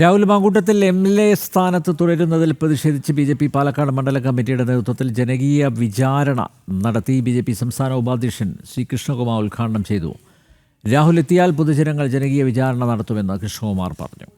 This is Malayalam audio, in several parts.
Rahul Mamkootathil M L A സ്ഥാനത്ത് തുടരുന്നതിൽ പ്രതിഷേധിച്ച് ബി ജെ പി പാലക്കാട് മണ്ഡല കമ്മിറ്റിയുടെ നേതൃത്വത്തിൽ ജനകീയ വിചാരണ നടത്തി ബി ജെ പി സംസ്ഥാന ഉപാധ്യക്ഷൻ ശ്രീകൃഷ്ണകുമാർ കൃഷ്ണകുമാർ ഉദ്ഘാടനം ചെയ്തു. രാഹുൽ എത്തിയാൽ പൊതുജനങ്ങൾ ജനകീയ വിചാരണ നടത്തുമെന്ന് കൃഷ്ണകുമാർ പറഞ്ഞു.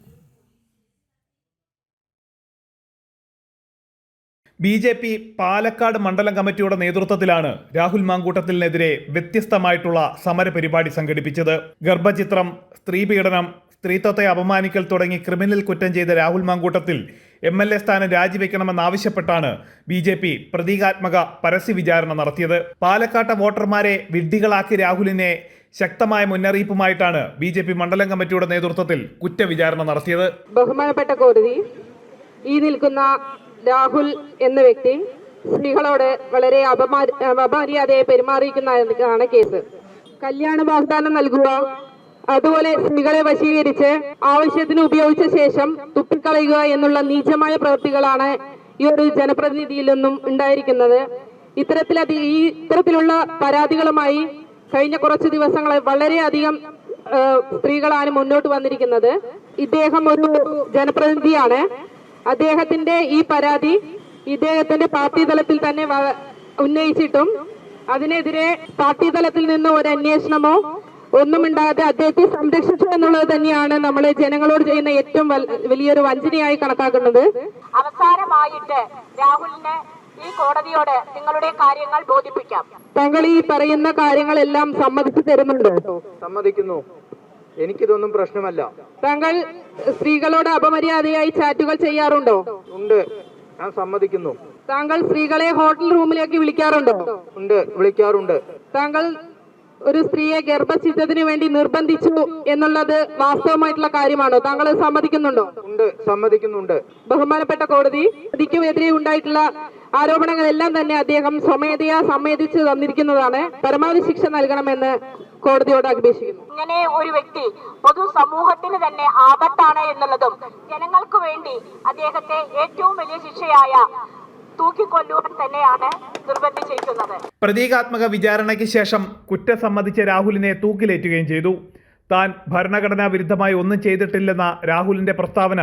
ബി ജെ പി പാലക്കാട് മണ്ഡലം കമ്മിറ്റിയുടെ നേതൃത്വത്തിലാണ് രാഹുൽ മാങ്കൂട്ടത്തിനെതിരെ വ്യത്യസ്തമായിട്ടുള്ള സമരപരിപാടി സംഘടിപ്പിച്ചത്. ഗർഭചിത്രം സ്ത്രീപീഡനം സ്ത്രീത്വത്തെ അപമാനിക്കൽ തുടങ്ങി ക്രിമിനൽ കുറ്റം ചെയ്ത Rahul Mamkootathil M L A സ്ഥാനം രാജിവെക്കണമെന്നാവശ്യപ്പെട്ടാണ് ബി ജെ പി പ്രതീകാത്മക പരസ്യ വിചാരണ നടത്തിയത്. പാലക്കാട്ടെ വോട്ടർമാരെ വിഡ്ഢികളാക്കി രാഹുലിനെ ശക്തമായ മുന്നറിയിപ്പുമായിട്ടാണ് ബി ജെ പി മണ്ഡലം കമ്മിറ്റിയുടെ നേതൃത്വത്തിൽ കുറ്റവിചാരണ നടത്തിയത്. ബഹുമാനപ്പെട്ട കോടതി ഈ നിൽക്കുന്ന രാഹുൽ എന്ന വ്യക്തി സ്ത്രീകളോട് വളരെ അപമാ- അപമര്യാദയെ പെരുമാറിയിരിക്കുന്നതാണ് കേസ്. കല്യാണ വാഗ്ദാനം നൽകുക അതുപോലെ സ്ത്രീകളെ വശീകരിച്ച് ആവശ്യത്തിന് ഉപയോഗിച്ച ശേഷം തുപ്പിക്കളയുക എന്നുള്ള നീചമായ പ്രവൃത്തികളാണ് ഈ ഒരു ജനപ്രതിനിധിയിൽ നിന്നും ഉണ്ടായിരിക്കുന്നത്. ഇത്തരത്തിലധികം ഈ ഇത്തരത്തിലുള്ള പരാതികളുമായി കഴിഞ്ഞ കുറച്ച് ദിവസങ്ങളെ വളരെയധികം സ്ത്രീകളാണ് മുന്നോട്ട് വന്നിരിക്കുന്നത്. ഇദ്ദേഹം ഒരു ജനപ്രതിനിധിയാണ്. അദ്ദേഹത്തിന്റെ ഈ പരാതി ഇദ്ദേഹത്തിന്റെ പാർട്ടി തലത്തിൽ തന്നെ ഉന്നയിച്ചിട്ടും അതിനെതിരെ പാർട്ടി തലത്തിൽ നിന്ന് ഒരു അന്വേഷണമോ ഒന്നുമിണ്ടാതെ അദ്ദേഹത്തെ സംരക്ഷിച്ചു എന്നുള്ളത് തന്നെയാണ് നമ്മൾ ജനങ്ങളോട് ചെയ്യുന്ന ഏറ്റവും വലിയൊരു വഞ്ചനയായി കണക്കാക്കുന്നത്. അവസാനമായിട്ട് രാഹുലിനെ ഈ കോടതിയോട് നിങ്ങളുടെ കാര്യങ്ങൾ ബോധിപ്പിക്കാം. താങ്കൾ ഈ പറയുന്ന കാര്യങ്ങളെല്ലാം സമ്മതിച്ചു തരുന്നുണ്ടോ. സമ്മതിക്കുന്നു. എനിക്കിതൊന്നും പ്രശ്നമല്ല. താങ്കൾ സ്ത്രീകളോട് അപമര്യാദയായി ചാറ്റുകൾ ചെയ്യാറുണ്ടോ? ഉണ്ട്. ഞാൻ സമ്മതിക്കുന്നു. താങ്കൾ സ്ത്രീകളെ ഹോട്ടൽ റൂമിലേക്ക് വിളിക്കാറുണ്ടോ? ഉണ്ട്. വിളിക്കാറുണ്ട്. താങ്കൾ ഒരു സ്ത്രീയെ ഗർഭച്ഛിദ്ധത്തിന് വേണ്ടി നിർബന്ധിച്ചു എന്നുള്ളത് വാസ്തവമായിട്ടുള്ള കാര്യമാണോ? താങ്കൾ സമ്മതിക്കുന്നുണ്ടോ? ഉണ്ട് സമ്മതിക്കുന്നുണ്ട്. ബഹുമാനപ്പെട്ട കോടതി പ്രതിക്കുമെതിരെ ഉണ്ടായിട്ടുള്ള ആരോപണങ്ങളെല്ലാം തന്നെ അദ്ദേഹം സ്വമേധയാ സമ്മതിച്ചു തന്നിരിക്കുന്നതാണ്. പരമാവധി ശിക്ഷ നൽകണമെന്ന് കോടതിയോട് അപേക്ഷിക്കുന്നു. ഇങ്ങനെ ഒരു വ്യക്തി പൊതു സമൂഹത്തിന് തന്നെ ആപത്താണ് എന്നുള്ളതും ജനങ്ങൾക്ക് വേണ്ടി അദ്ദേഹത്തെ ഏറ്റവും വലിയ ശിക്ഷയായ തൂക്കിക്കൊല്ലുവാൻ തന്നെയാണ് നിർബന്ധിച്ചിരിക്കുന്നത് പ്രതീകാത്മക വിചാരണയ്ക്ക് ശേഷം കുറ്റം സമ്മതിച്ച രാഹുലിനെ തൂക്കിലേറ്റുകയും ചെയ്തു. താൻ ഭരണഘടനാ വിരുദ്ധമായി ഒന്നും ചെയ്തിട്ടില്ലെന്ന രാഹുലിന്റെ പ്രസ്താവന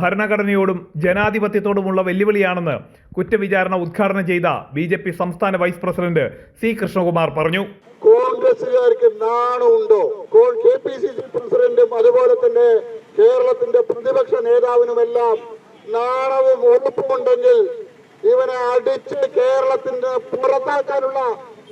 ഭരണഘടനയോടും ജനാധിപത്യത്തോടുമുള്ള വെല്ലുവിളിയാണെന്ന് കുറ്റവിചാരണ ഉദ്ഘാടനം ചെയ്ത ബി ജെ പി സംസ്ഥാന വൈസ് പ്രസിഡന്റ് സി കൃഷ്ണകുമാർ പറഞ്ഞു. കോൺഗ്രസുകാർക്ക് നാണമുണ്ടോ? കെ പി സി സി പ്രസിഡന്റും അതുപോലെ തന്നെ കേരളത്തിന്റെ പ്രതിപക്ഷ നേതാവിനുമെല്ലാം നാണവും ഉറപ്പുമുണ്ടെങ്കിൽ ഇവനെ അടിച്ച് കേരളത്തിന്റെ പുറത്താക്കാനുള്ള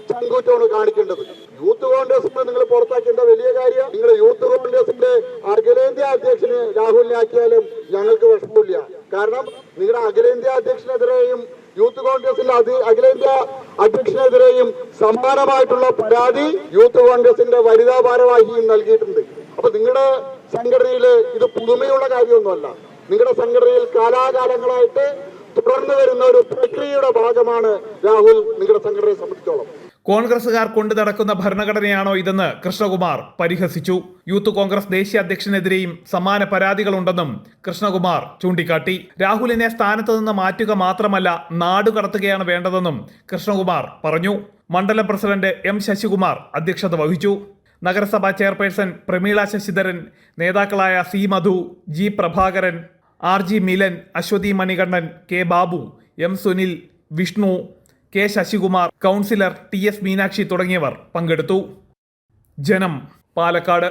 ചങ്കൂറ്റമാണ് കാണിക്കേണ്ടത്. യൂത്ത് കോൺഗ്രസിനെ നിങ്ങൾ പുറത്താക്കേണ്ട വലിയ കാര്യം നിങ്ങൾ യൂത്ത് കോൺഗ്രസിന്റെ അഖിലേന്ത്യാ അധ്യക്ഷന് രാഹുലിനെ ആക്കിയാലും ഞങ്ങൾക്ക് വിഷമമില്ല. കാരണം നിങ്ങളുടെ അഖിലേന്ത്യാ അധ്യക്ഷനെതിരെയും യൂത്ത് കോൺഗ്രസിന്റെ അതി അഖിലേന്ത്യാ അധ്യക്ഷനെതിരെയും സമാനമായിട്ടുള്ള പരാതി യൂത്ത് കോൺഗ്രസിന്റെ വനിതാ ഭാരവാഹിയും നൽകിയിട്ടുണ്ട്. അപ്പൊ നിങ്ങളുടെ സംഘടനയിൽ ഇത് പുതുമയുള്ള കാര്യമൊന്നുമല്ല. നിങ്ങളുടെ സംഘടനയിൽ കാലാകാലങ്ങളായിട്ട് തുടർന്നു വരുന്ന ഒരു പ്രക്രിയയുടെ ഭാഗമാണ് രാഹുൽ നിങ്ങളുടെ സംഘടനയെ സംബന്ധിച്ചോളം. കോൺഗ്രസുകാർ കൊണ്ടു നടക്കുന്ന ഭരണഘടനയാണോ ഇതെന്ന് കൃഷ്ണകുമാർ പരിഹസിച്ചു. യൂത്ത് കോൺഗ്രസ് ദേശീയ അധ്യക്ഷനെതിരെയും സമാന പരാതികളുണ്ടെന്നും കൃഷ്ണകുമാർ ചൂണ്ടിക്കാട്ടി. രാഹുലിനെ സ്ഥാനത്ത് നിന്ന് മാറ്റുക മാത്രമല്ല നാടുകടത്തുകയാണ് വേണ്ടതെന്നും കൃഷ്ണകുമാർ പറഞ്ഞു. മണ്ഡലം പ്രസിഡന്റ് എം ശശികുമാർ അധ്യക്ഷത വഹിച്ചു. നഗരസഭാ ചെയർപേഴ്സൺ പ്രമീള ശശിധരൻ നേതാക്കളായ C Madhu G Prabhakaran R G Milan Aswathy Manikandan K Babu M Sunil Vishnu K Sasikumar councillor T S Meenakshi തുടങ്ങിയവർ പങ്കെടുത്തു. ജനം പാലക്കാട്.